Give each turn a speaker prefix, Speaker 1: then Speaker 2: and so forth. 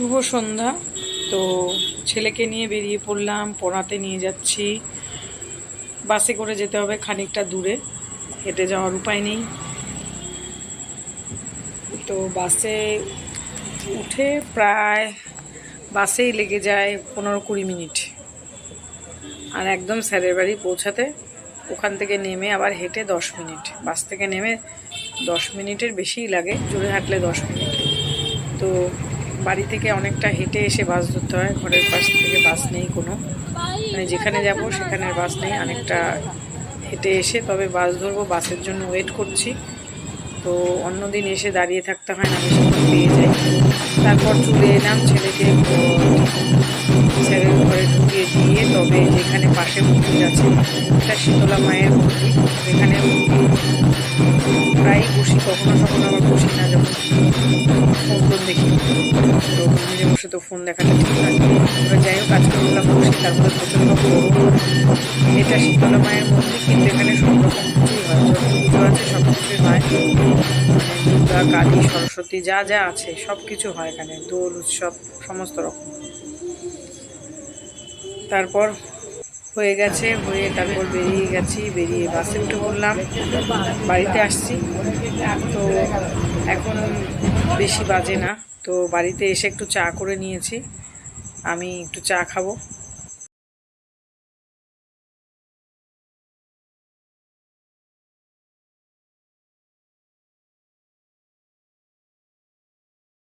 Speaker 1: শুভ সন্ধ্যা। তো ছেলেকে নিয়ে বেরিয়ে পড়লাম, পড়াতে নিয়ে যাচ্ছি। বাসে করে যেতে হবে খানিকটা দূরে, হেঁটে যাওয়ার উপায় নেই। তো বাসে উঠে প্রায় বাসেই লেগে যায় পনেরো কুড়ি মিনিট। আর একদম স্যারের বাড়ি পৌঁছাতে ওখান থেকে নেমে আবার হেঁটে দশ মিনিট। বাস থেকে নেমে দশ মিনিটের বেশিই লাগে, জোরে হাঁটলে দশ মিনিট। তো বাড়ি থেকে অনেকটা হেঁটে এসে বাস ধরতে হয়। ঘরের পাশ থেকে বাস নেই কোনো। মানে যেখানে যাব সেখানের বাস নেই। অনেকটা হেঁটে এসে তবে বাস ধরবো। বাসের জন্য ওয়েট করছি। তো অন্যদিন এসে দাঁড়িয়ে থাকতে হয় না বেশিক্ষণ পেয়ে যাই। তারপর চলে এলাম ছেলেকে ছেলের ঘরে ঢুকিয়ে দিয়ে তবে যেখানে পাশে মন্দির আছে, এটা শীতলা মায়ের মন্দির। যেখানে প্রায় বসি কখনো কখনো আবার বসি না যখন। ফোন টোন দেখি তো মন্দিরে বসে তো ফোন দেখাটা ঠিক নয় এবার যাই হোক, আজকে বললাম বসি, তারপরে প্রচণ্ড গরম। এটা শীতলা মায়ের মন্দির, কিন্তু এখানে সব রকম কিছুই হয়। পুজো আছে, সব কিছুই হয়। কালী, সরস্বতী, যা যা আছে, সব কিছু হয় এখানে। দোল, উৎসব, সমস্ত রকম। তারপর হয়ে গেছে, হয়ে তারপর বেরিয়ে গেছি, বেরিয়ে বাসে উঠে পড়লাম। বাড়িতে আসছি। তো এখন বেশি বাজে না। তো বাড়িতে এসে একটু চা করে নিয়েছি। আমি একটু চা খাব।